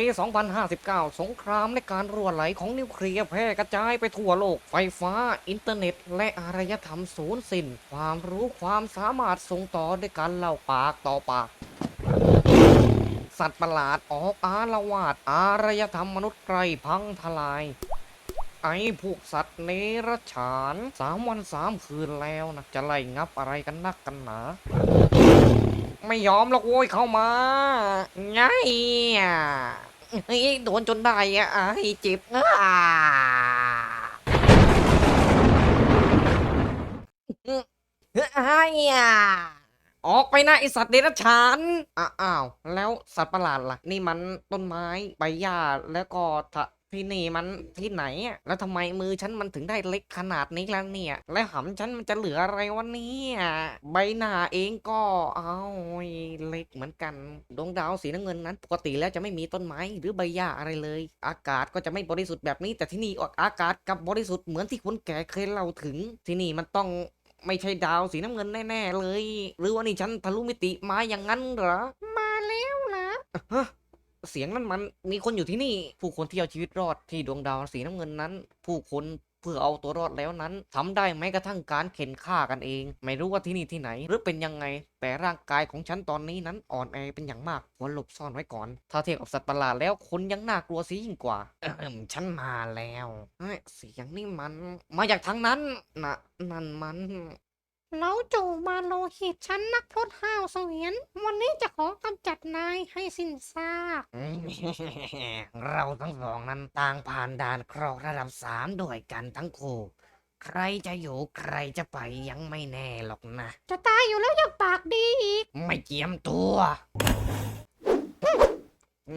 ปี 2059 สงครามในการรั่วไหลของนิวเคลียร์แพร่กระจายไปทั่วโลก ไฟฟ้า อินเทอร์เน็ต และอารยธรรมสูญสิ้น ความรู้ความสามารถส่งต่อด้วยการเล่าปากต่อปากสัตว์ประหลาดออกอาละวาดอารยธรรมมนุษย์ไกรพังทลาย ไอ้พวกสัตว์เนรชานสามวันสามคืนแล้วนะ จะไล่งับอะไรกันนักกันหนา ไม่ยอมหรอกโว้ยเข้ามาไงอะเฮ้ยโดนจนได้อะไอ้เจ็บอะไอ้อะออกไปนะไอสัตว์เดรัจฉานอ้าว แล้วสัตว์ประหลาดล่ะ นี่มันต้นไม้ใบหญ้าแล้วก็ ที่นี่มันที่ไหนอะแล้วทำไมมือฉันมันถึงได้เล็กขนาดนี้แล้วเนี่ย และหำฉันมันจะเหลืออะไรวะเนี่ยใบหน้าเองก็เอาเล็กเหมือนกัน ดวงดาวสีน้ำเงินนั้น ปกติแล้วจะไม่มีต้นไม้หรือใบหญ้าอะไรเลย อากาศก็จะไม่บริสุทธิ์แบบนี้ แต่ที่นี่อากาศกับบริสุทธิ์เหมือนที่คนแก่เคยเล่าถึง ที่นี่มันต้องไม่ใช่ดาวสีน้ำเงินแน่ๆเลย หรือว่านี่ฉันทะลุมิติมาอย่างนั้นเหรอมาแล้วเหรอฮะ เสียงนั้นมันมีคนอยู่ที่นี่ ผู้คนที่เอาชีวิตรอดที่ดวงดาวสีน้ำเงินนั้น ผู้คนเพื่อเอาตัวรอดแล้วนั้นทำได้แม้กระทั่งการเข็นฆ่ากันเอง ไม่รู้ว่าที่นี่ที่ไหน หรือเป็นยังไง แต่ร่างกายของฉันตอนนี้นั้นอ่อนแอเป็นอย่างมากควรหลบซ่อนไว้ก่อน ถ้าเทียบกับสัตว์ประหลาดแล้วคนยังน่ากลัวซะยิ่งกว่าเอิมฉันมาแล้วเฮ้ยเสียงนี่มัน มาจากทางนั้นนะนั่นมัน เราจู่มาโลหิตฉันนักพรตห้าวเสวียน วันนี้จะขอกำจัดนายให้สิ้นซากอืมเราทั้งสองนั้นต่างผ่านด่านครอกระดับสามด้วยกันทั้งคู่ใครจะอยู่ใครจะไปยังไม่แน่หรอกนะ จะตายอยู่แล้วยังปากดีอีก ไม่เจียมตัว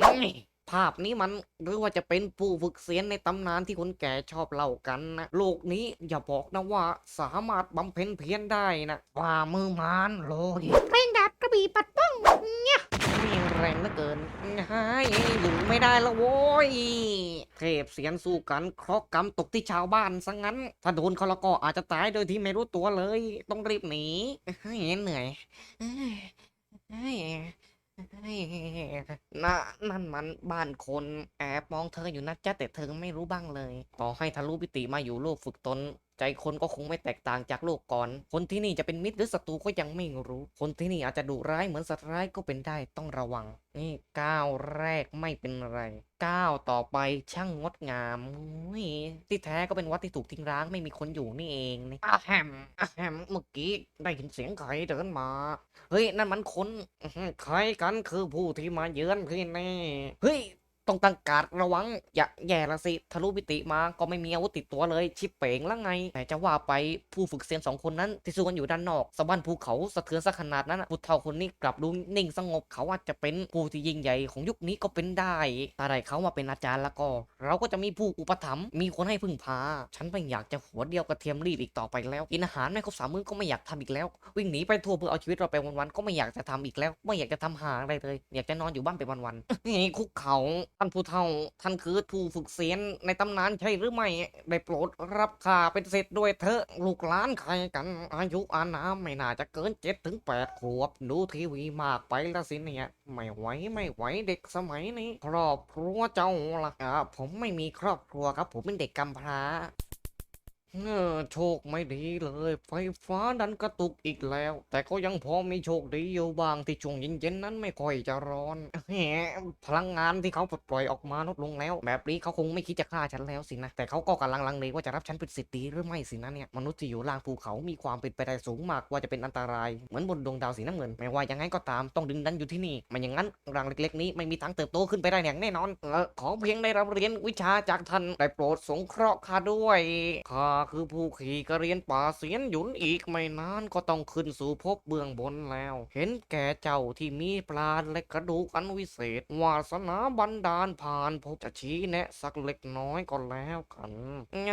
นี่ ภาพนี้มันหรือว่าจะเป็นผู้ฝึกเสียนในตำนานที่คนแก่ชอบเล่ากันนะโลกนี้อย่าบอกนะว่าสามารถบำเพ็ญเพียรได้นะว่ามือมานโลหิตเพลงดาบกระบี่ปัดป้องเนี่ยนี่แรงเหลือเกินไอ้อยู่ไม่ได้แล้วโว้ย เทพเสียนสู้กันเคราะห์กรรมตกที่ชาวบ้านซะงั้น ถ้าโดนเขาแล้วก็อาจจะตายโดยที่ไม่รู้ตัวเลย ต้องรีบหนีเฮ้ยเหนื่อย นะนั่นมันบ้านคนแอบมองเธออยู่นะจ๊ะแต่เธอไม่รู้บ้างเลย ต่อให้ทะลุปิติมาอยู่โลกฝึกตน ใจคนก็คงไม่แตกต่างจากโลกก่อน คนที่นี่จะเป็นมิตรหรือศัตรูก็ยังไม่รู้ คนที่นี่อาจจะดุร้ายเหมือนสัตว์ร้ายก็เป็นได้ต้องระวัง นี่ก้าวแรกไม่เป็นไร ก้าวต่อไปช่างงดงามที่แท้ก็เป็นวัดที่ถูกทิ้งร้างไม่มีคนอยู่นี่เองนี่อาแฮมอาแฮมเมื่อกี้ได้ยินเสียงใครเดินมา เฮ้ยนั่นมันคนใครกันคือผู้ที่มาเยือนที่นี่ เฮ้ย ต้องตั้งการระวัง อย่าแย่ละสิทะลุมิติมาก็ไม่มีอาวุธติดตัวเลย ชิปเป๋งแล้วไง แต่จะว่าไปผู้ฝึกเซียนสองคนนั้น ที่สู้กันอยู่ด้านนอกสะบั้นภูเขาสะเทือนซะขนาดนั้นน่ะผู้เฒ่าคนนี้กลับดูนิ่งสงบเขาอาจจะเป็นผู้ที่ยิ่งใหญ่ของยุคนี้ก็เป็นได้ถ้าได้เขามาเป็นอาจารย์แล้วก็ เราก็จะมีผู้อุปถัมภ์มีคนให้พึ่งพา ฉันไม่อยากจะหัวเดียวกระเทียมรีบอีกต่อไปแล้วกินอาหารไม่ครบสามมื้อก็ไม่อยากทำอีกแล้ว วิ่งหนีไปทั่วเพื่อเอาชีวิตเราไปวันๆก็ไม่อยากจะทำอีกแล้ว ไม่อยากจะทำหาอะไรเลย อยากจะนอนอยู่บ้านไปวันๆนี่คุกเขาท่านผู้เฒ่าท่านคือผู้ฝึกเสียนในตำนานใช่หรือไม่ ได้โปรดรับข่าเป็นเศษด้วยเถอะลูกหลานใครกัน อายุอานามไม่น่าจะเกินเจ็ดถึงแปดขวบ ดูทีวีมากไปละสิเนี่ย ไม่ไหวไม่ไหวเด็กสมัยนี้ ครอบครัวเจ้าล่ะอ่าผมไม่มีครอบครัวครับ ผมเป็นเด็กกำพร้า เออโชคไม่ดีเลย ไฟฟ้าดันกระตุกอีกแล้ว แต่ก็ยังพอมีโชคดีอยู่บางที่ช่วงเย็นๆนั้นไม่ค่อยจะร้อนแหมพลังงานที่เขาปลดปล่อยออกมาลดลงแล้ว แบบนี้เขาคงไม่คิดจะฆ่าฉันแล้วสินะแต่เขาก็กำลังลังเลว่าจะรับฉันเป็นสิทธิ์ดีหรือไม่สินะเนี่ยมนุษย์ที่อยู่ล่างภูเขามีความเป็นไปได้สูงมากว่าจะเป็นอันตรายเหมือนบนดวงดาวสีน้ำเงินไม่ว่ายังไงก็ตามต้องดึงดันอยู่ที่นี่ไม่อย่างนั้นร่างเล็ก ๆ นี้ไม่มีทางเติบโตขึ้นไปได้อย่างแน่นอนเออขอเพียงได้รับเรียนวิชาจากท่านได้โปรดสงเคราะห์ข้าด้วยข้าคือผู้ขี่กระเรียนป่าเสียนหยุนอีกไม่นานก็ต้องขึ้นสู่ภพเบื้องบนแล้ว เห็นแก่เจ้าที่มีปราณและกระดูกอันวิเศษ วาสนาบันดาลผ่านพบจะชี้แนะสักเล็กน้อยก็แล้วกันไง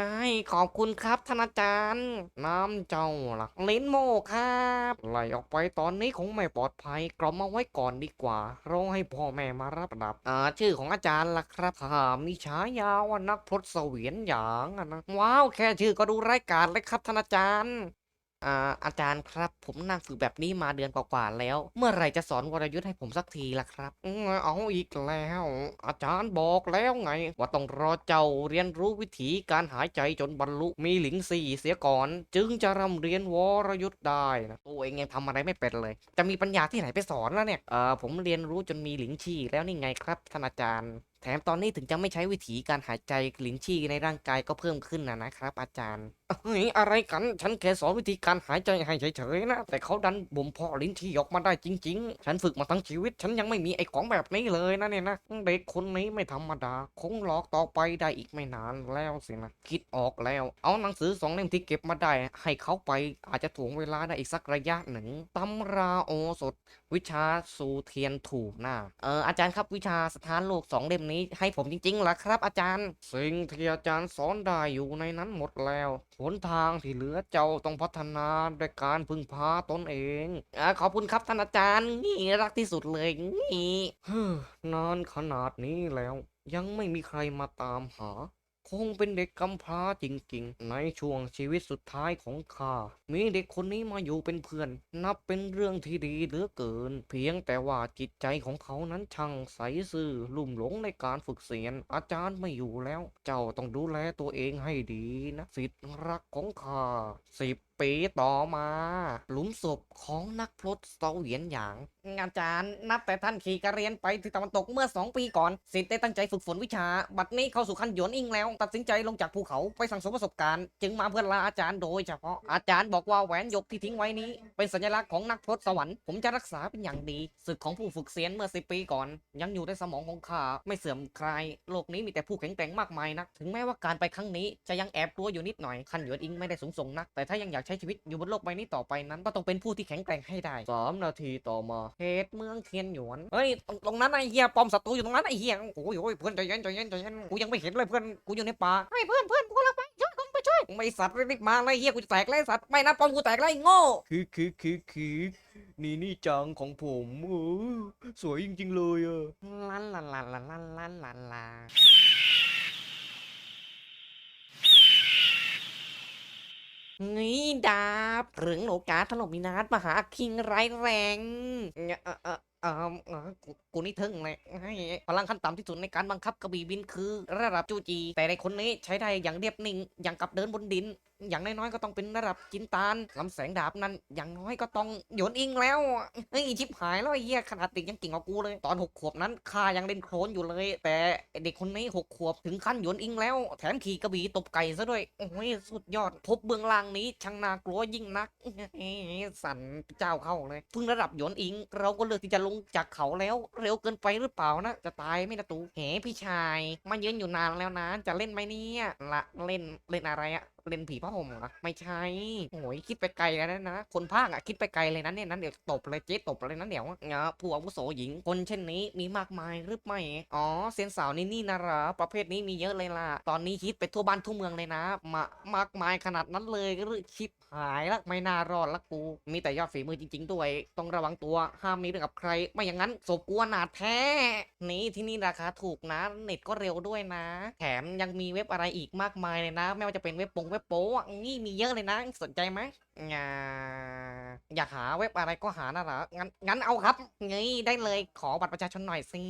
ขอบคุณครับท่านอาจารย์ น้ำเจ้าหล่ะลิ้นโมครับไล่ออกไปตอนนี้คงไม่ปลอดภัยกล่อมาไว้ก่อนดีกว่ารอให้พ่อแม่มารับดับอ่าชื่อของอาจารย์ล่ะครับข้ามีฉายาว่านักพรตเสวียนหยางนะว้าวแค่ชื่อก็ดูไร้ายกาจเลยครับท่านอาจารย์อ่าอาจารย์ครับ ผมนั่งฝึกแบบนี้มาเดือนกว่าๆแล้ว เมื่อไหร่จะสอนวรยุทธ์ให้ผมสักทีล่ะครับอืมเอาอีกแล้ว อาจารย์บอกแล้วไง ว่าต้องรอเจ้าเรียนรู้วิธีการหายใจจนบรรลุมีหลิงสี่เสียก่อน จึงจะร่ำเรียนวรยุทธ์ได้นะตัวเองยังทำอะไรไม่เป็นเลย จะมีปัญญาที่ไหนไปสอนแล้วเนี่ยเออผมเรียนรู้จนมีหลิงชี่แล้วนี่ไงครับท่านอาจารย์ แถมตอนนี้ถึงจะไม่ใช้วิธีการหายใจลิ้นชี่ในร่างกายก็เพิ่มขึ้นนะนะครับ อาจารย์เฮ้ยอะไรกัน ฉันแค่สอนวิธีการหายใจให้เฉยๆนะ แต่เขาดันบ่มเพาะลิ้นชี่ออกมาได้จริง ๆ ฉันฝึกมาทั้งชีวิต ฉันยังไม่มีไอ้ของแบบนี้เลยนะเนี่ยนะเด็กคนนี้ไม่ธรรมดา คงหลอกต่อไปได้อีกไม่นานแล้วสินะ คิดออกแล้ว เอาหนังสือสองเล่มที่เก็บมาได้ ให้เขาไปอาจจะถ่วงเวลาได้อีกสักระยะหนึ่งตำราโอสถ วิชาสูเทียนถูกหน้าเอออาจารย์ครับวิชาสถานโลกสองเล่มนี้ให้ผมจริงๆเหรอครับ อาจารย์ สิ่งที่อาจารย์สอนได้อยู่ในนั้นหมดแล้วหนทางที่เหลือเจ้าต้องพัฒนาด้วยการพึ่งพาตนเองอขอบคุณครับท่านอาจารย์นี่รักที่สุดเลยนี่เฮ้อนานขนาดนี้แล้ว ยังไม่มีใครมาตามหา งเป็นเด็กกำพร้าจริงๆ ในช่วงชีวิตสุดท้ายของข้า มีเด็กคนนี้มาอยู่เป็นเพื่อน นับเป็นเรื่องที่ดีเหลือเกิน เพียงแต่ว่าจิตใจของเขานั้นช่างใสซื่อลุ่มหลงในการฝึกเสียน อาจารย์ไม่อยู่แล้ว เจ้าต้องดูแลตัวเองให้ดีนะสิทธิ์รักของข้าสิบ ปีต่อมา หลุมศพของนักพรตเสวียนหยาง อาจารย์นับแต่ท่านขี่กระเรียนไปที่ตะวันตกเมื่อสองปีก่อนสิทธิ์ได้ตั้งใจฝึกฝนวิชา บัดนี้เข้าสู่ขั้นหยวนอิงแล้ว ตัดสินใจลงจากภูเขาไปสั่งสมประสบการณ์ จึงมาเพื่อลาอาจารย์โดยเฉพาะอาจารย์บอกว่าแหวนหยกที่ทิ้งไว้นี้ เป็นสัญลักษณ์ของนักพรตสวรรค์ผมจะรักษาเป็นอย่างดีศึกของผู้ฝึกเสียนเมื่อสิปีก่อน ยังอยู่ในสมองของข้าไม่เสื่อมคลายโลกนี้มีแต่ผู้แข็งแกร่งมากมายนักถึงแม้ว่าการไปครั้งนี้จะยังแอบกลัวอยู่นิดหน่อยขั้นหยวนอิงไม่ได้สูงส่งนักแต่ถ้ายังอยากใช้ชีวิตอยู่บนโลกใบนี้ต่อไปนั้น ก็ต้องเป็นผู้ที่แข็งแกร่งให้ได้สามนาทีต่อมาเหตุเมืองเทียนหยวนเฮ้ยตรงตรงนั้นไอ้เหี้ยปอมศัตรูอยู่ตรงนั้นไอ้เหี้ยโอ้ยโอ้ยเพื่อนใจเย็นใจเย็นใจเย็นกูยังไม่เห็นเลยเพื่อนกูอยู่ในป่าให้เพื่อนเพื่อนกูละไปช่วยกูไปช่วยไม่สัตว์รีบมาเลยเหี้ยกูจะแตกเลยสัตว์ไม่นะปอมกูแตกเลยไอ้โง่คือคือคือคือนี่นี่จังของผมเออสวยจริงๆเลยอะลันลันลันลันลันลันลัน งี้ดาบเรืองโลกาถล่มมินาสมหาคิงร้ายแรงเนี่ยเออเออ เออเออกูกูนี่ทึ่งเลยให้พลังขั้นต่ำที่สุดในการบังคับกระบี่บินคือ ระดับจูจี แต่ในคนนี้ใช้ได้อย่างเรียบนิ่ง อย่างกับเดินบนดิน อย่างน้อยๆก็ต้องเป็นระดับจินตานลำแสงดาบนั้น อย่างน้อยก็ต้องโยนอิงแล้วเฮ้ยชิบหายแล้วไอ้เหี้ยขนาดเด็กยังเก่งกว่ากูเลย ตอนหกขวบนั้นข้ายังเล่นโคลนอยู่เลย แต่เด็กคนนี้หกขวบถึงขั้นโยนอิงแล้ว แถมขี่กระบี่ตบไก่ซะด้วยโอ้ยสุดยอด พบเบื้องล่างนี้ช่างน่ากลัวยิ่งนักสั่นเจ้าเข้าเลยเพิ่งระดับโยนอิง เราก็เลือกที่จะลงจากเขาแล้วเร็วเกินไปหรือเปล่านะจะตายไม่นะตูแหพี่ชายมายืนอยู่นานแล้วนะจะเล่นไหมเนี่ยละเล่นเล่นอะไรอะ เล่นผีผ้าห่มเหรอไม่ใช่โอ้ยคิดไปไกลแล้วนะ คนภาคอะคิดไปไกลเลยนะเนี่ยนั้นเดี๋ยวตบเลยเจ๊ตบเลยนะเดี๋ยวเนาะผู้อาวุโสหญิงคนเช่นนี้มีมากมายหรือไม่อ๋อเซียนสาวนี่นี่นะหรอประเภทนี้มีเยอะเลยล่ะตอนนี้ฮิตไปทั่วบ้านทั่วเมืองเลยนะ มามากมายขนาดนั้นเลยหรือชิบหายละไม่น่ารอดละกู มีแต่ยอดฝีมือจริง ๆ ด้วย ต้องระวังตัวห้ามมีเรื่องกับใคร ไม่อย่างนั้นศพกูอนาแท้ นี่ที่นี่ราคาถูกนะเน็ตก็เร็วด้วยนะ แถมยังมีเว็บอะไรอีกมากมายเลยนะ ไม่ว่าจะเป็นเว็บปงเว็บโป๊ะนี่มีเยอะเลยนะ สนใจไหมงาอยากหาเว็บอะไรก็หานะเหรอ งั้นงั้นเอาครับงี้ได้เลยขอบัตรประชาชนหน่อยสิ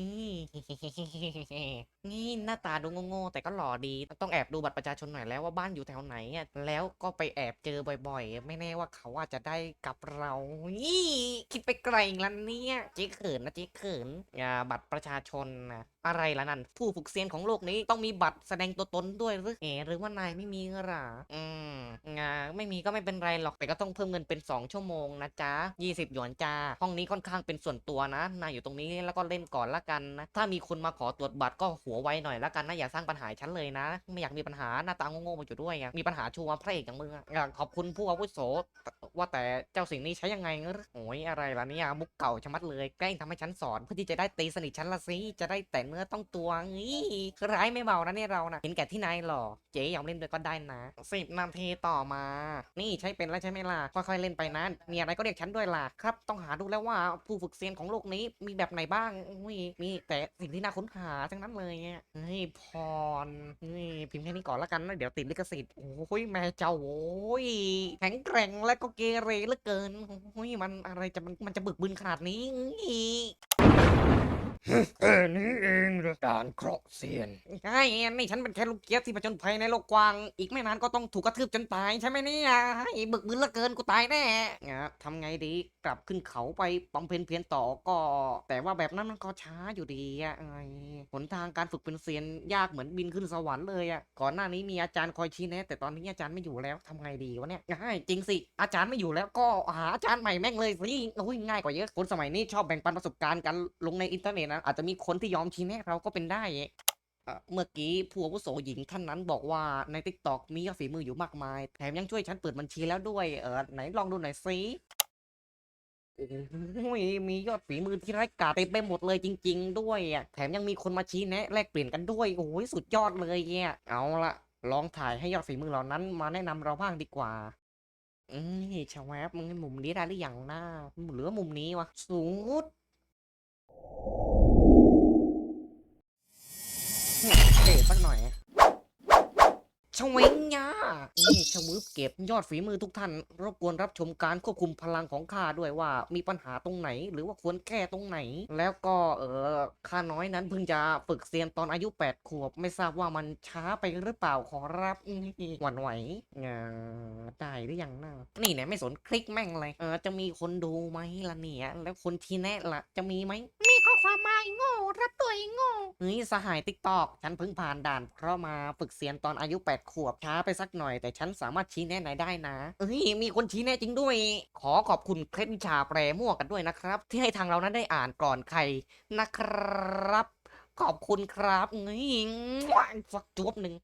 นี่หน้าตาดูโง่ๆแต่ก็หล่อดี ต้องแอบดูบัตรประชาชนหน่อยแล้วว่าบ้านอยู่แถวไหนอะแล้วก็ไปแอบเจอบ่อยๆ ไม่แน่ว่าเขาอาจจะได้กับเรา นี่คิดไปไกลแล้วเนี่ยเจ๊เขินนะเจ๊เขินอย่าบัตรประชาชนนะอะไรล่ะนั่น ผู้ฝึกเซียนของโลกนี้ต้องมีบัตรแสดงตัวตนด้วยหรือเอ๋หรือว่านายไม่มีหรออืมงาไม่มีก็ไม่เป็นไรหรอกแต่ก็ต้องเพิ่มเงินเป็น 2 ชั่วโมงนะจ๊ะ 20 หยวนจ้า ห้องนี้ค่อนข้างเป็นส่วนตัวนะ นายอยู่ตรงนี้แล้วก็เล่นก่อนละกันนะ ถ้ามีคนมาขอตรวจบัตรก็หัวไวหน่อยละกันนะ อย่าสร้างปัญหาฉันเลยนะ ไม่อยากมีปัญหาหน้าตาโง่ๆมาอยู่ด้วยมีปัญหาชัวร์พระเอกอย่างมึงอะขอบคุณผู้อาวุโส ว่าแต่เจ้าสิ่งนี้ใช้ยังไงเงอโอ้ยอะไรล่ะเนี่ยมุกเก่าชะมัดเลยแกล้งทำให้ฉันสอนเพื่อที่จะได้ตีสนิทฉันละสิจะได้แต่เนื้อต้องตัวงี้ร้ายไม่เบานะเนี่ยเรานะเห็นแก่ที่นายหรอเจ๊ยอมเล่นด้วยก็ได้นะสิบนาทีต่อมา นี่ใช้เป็นและใช่ไหมล่ะ ค่อยๆเล่นไปนะมีอะไรก็เรียกฉันด้วยล่ะครับ ต้องหาดูแล้วว่าผู้ฝึกเซียนของโลกนี้มีแบบไหนบ้างอุ้ยมีแต่สิ่งที่น่าค้นหาทั้งนั้นเลยอะเฮ้ยพรเฮ้ยพิมพ์แค่นี้ก่อนละกันนะเดี๋ยวติดลิขสิทธิ์โอ้ยแม่เจ้าโอ้ยแข็งแกร่งและก็เกเรเหลือเกินโอ้ยมันอะไรจะมันมันจะบึกบึนขนาดนี้ แค่นี้เองเหรอการเคราะห์เซียนใช่นี่ฉันเป็นแค่ลูกเกียรที่ผจญภัยในโลกกว้าง อีกไม่นานก็ต้องถูกกระทืบจนตายใช่ไหมเนี่ยให้บึกบึนเหลือเกินกูตายแน่อะทำไงดีกลับขึ้นเขาไปบำเพ็ญเพียรต่อก็ แต่ว่าแบบนั้นมันก็ช้าอยู่ดีอะไงหนทางการฝึกเป็นเซียนยากเหมือนบินขึ้นสวรรค์เลยอะก่อนหน้านี้มีอาจารย์คอยชี้แนะ แต่ตอนนี้อาจารย์ไม่อยู่แล้วทำไงดีวะเนี่ยใช่จริงสิ อาจารย์ไม่อยู่แล้วก็หาอาจารย์ใหม่แม่งเลยสิโอ้ยง่ายกว่าเยอะคนสมัยนี้ชอบแบ่งปันประสบการณ์กันลงในอินเทอร์เน็ตนะอาจจะมีคนที่ยอมชี้แนะเราก็เป็นได้เอ่อเมื่อกี้ผู้อาวุโสหญิงท่านนั้นบอกว่าใน t ิ k t o k มียอดฝีมืออยู่มากมาย แถมยังช่วยฉันเปิดบัญชีแล้วด้วยเออไหนลองดูหน่อยสิโอ้ยมียอดฝีมือที่ไร้กาเต็มไปหมดเลยจริง ๆ ด้วยอะแถมยังมีคนมาชี้แนะแลกเปลี่ยนกันด้วยโอ้ยสุดยอดเลยเนี่ยเอาละลองถ่ายให้ยอดฝีมือเหล่านั้นมาแนะนำเราบ้างดีกว่าอ้ยชาวแวบมึงมุมนี้ได้หรือยังนะหรือมุมนี้วะสูด เท่สักหน่อยชวงยานี่ชวึบเก็บยอดฝีมือทุกท่าน รบกวนรับชมการควบคุมพลังของข้าด้วยว่ามีปัญหาตรงไหน หรือว่าควรแก้ตรงไหน แล้วก็เออข้าน้อยนั้นเพิ่งจะฝึกเซียนตอนอายุ 8 ขวบ ไม่ทราบว่ามันช้าไปหรือเปล่าขอรับหวั่นไหวเออได้หรือยังนะนี่เนี่ยไม่สนคลิกแม่งเลยเออจะมีคนดูไหมล่ะเนี่ย แล้วคนที่แน่ล่ะจะมีไหม ข้อความมาไอ้โง่ รับตัวไอ้โง่ เฮ้ยสหายติ๊กตอกฉันเพิ่งผ่านด่าน เพราะมาฝึกเซียนตอนอายุ 8 ขวบช้าไปสักหน่อยแต่ฉันสามารถชี้แนะนายได้นะเฮ้ยมีคนชี้แนะจริงด้วย ขอขอบคุณเคล็ดวิชาแปรมั่วกันด้วยนะครับ ที่ให้ทางเรานั้นได้อ่านก่อนใครนะครับ ขอบคุณครับเฮ้ยฟักจวบหนึ่ง